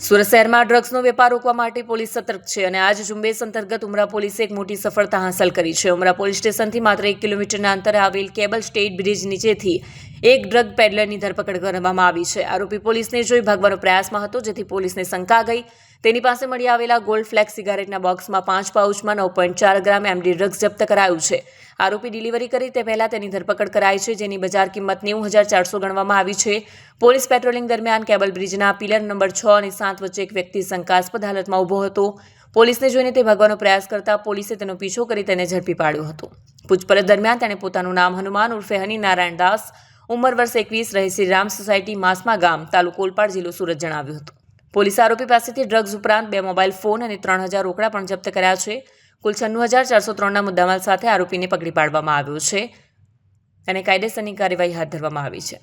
સુરત શહેરમાં ડ્રગ્સનો વેપાર રોકવા માટે પોલીસ સતર્ક છે અને આજ ઝુંબેશ અંતર્ગત ઉમરા પોલીસે એક મોટી સફળતા હાંસલ કરી છે. ઉમરા પોલીસ સ્ટેશનથી માત્ર એક કિલોમીટરના અંતરે આવેલ કેબલ સ્ટેટ બ્રિજ નીચેથી એક ડ્રગ પેડલરની ધરપકડ કરવામાં આવી છે. આરોપી પોલીસને જોઈ ભાગવાનો પ્રયાસમાં હતો, જેથી પોલીસને શંકા ગઈ તેની પાસે મળી આવેલા ગોલ્ડ ફ્લેક્સ સિગારેટના બોક્સમાં પાંચ પાઉચમાં નવ પોઈન્ટ ચાર ગ્રામ એમડી ડ્રગ્સ જપ્ત કરાયું છે. આરોપી ડિલિવરી કરી તે પહેલા તેની ધરપકડ કરાઈ છે, જેની બજાર કિંમત નેવું હજાર ચારસો ગણવામાં આવી છે. પોલીસ પેટ્રોલિંગ દરમિયાન કેબલ બ્રિજના પિલર નંબર છ અને સાત વચ્ચે એક વ્યક્તિ શંકાસ્પદ હાલતમાં ઊભો હતો. પોલીસને જોઈને તે ભાગવાનો પ્રયાસ કરતા પોલીસે તેનો પીછો કરી તેને ઝડપી પાડ્યો હતો. પૂછપરછ દરમિયાન તેણે પોતાનું નામ હનુમાન ઉર્ફે હની નારાયણ દાસ, ઉંમર વર્ષ એકવીસ, રહે શ્રી રામ સોસાયટી માસમા ગામ, તાલુકો ઓલપાડ જિલ્લો સુરત જણાવ્યું હતું. પોલીસે આરોપી પાસેથી ડ્રગ્સ ઉપરાંત બે મોબાઈલ ફોન અને ત્રણ હજાર રોકડા પણ જપ્ત કર્યા છે. કુલ છન્નું હજાર ચારસો ત્રણના મુદ્દામાલ સાથે આરોપીને પકડી પાડવામાં આવ્યો છે અને કાયદેસરની કાર્યવાહી હાથ ધરવામાં આવી છે.